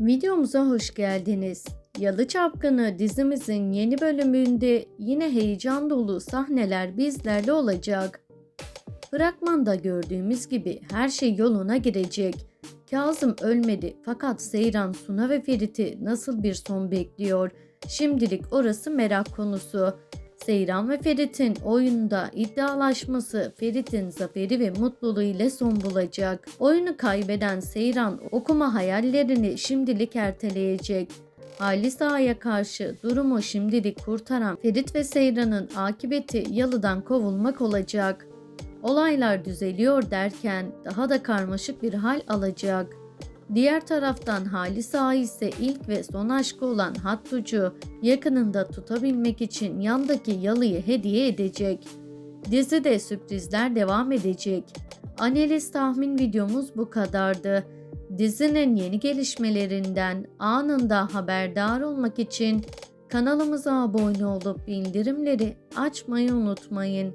Videomuza hoş geldiniz. Yalı Çapkını dizimizin yeni bölümünde yine heyecan dolu sahneler bizlerle olacak. Fragmanda gördüğümüz gibi her şey yoluna girecek. Kazım ölmedi fakat Seyran, Suna ve Ferit'i nasıl bir son bekliyor? Şimdilik orası merak konusu. Seyran ve Ferit'in oyunda iddialaşması Ferit'in zaferi ve mutluluğu ile son bulacak. Oyunu kaybeden Seyran okuma hayallerini şimdilik erteleyecek. Halis Ağa'ya karşı durumu şimdilik kurtaran Ferit ve Seyran'ın akıbeti yalıdan kovulmak olacak. Olaylar düzeliyor derken daha da karmaşık bir hal alacak. Diğer taraftan Halis Ağa ise ilk ve son aşkı olan Hattucu yakınında tutabilmek için yandaki yalıyı hediye edecek. Dizide sürprizler devam edecek. Analiz tahmin videomuz bu kadardı. Dizinin yeni gelişmelerinden anında haberdar olmak için kanalımıza abone olup bildirimleri açmayı unutmayın.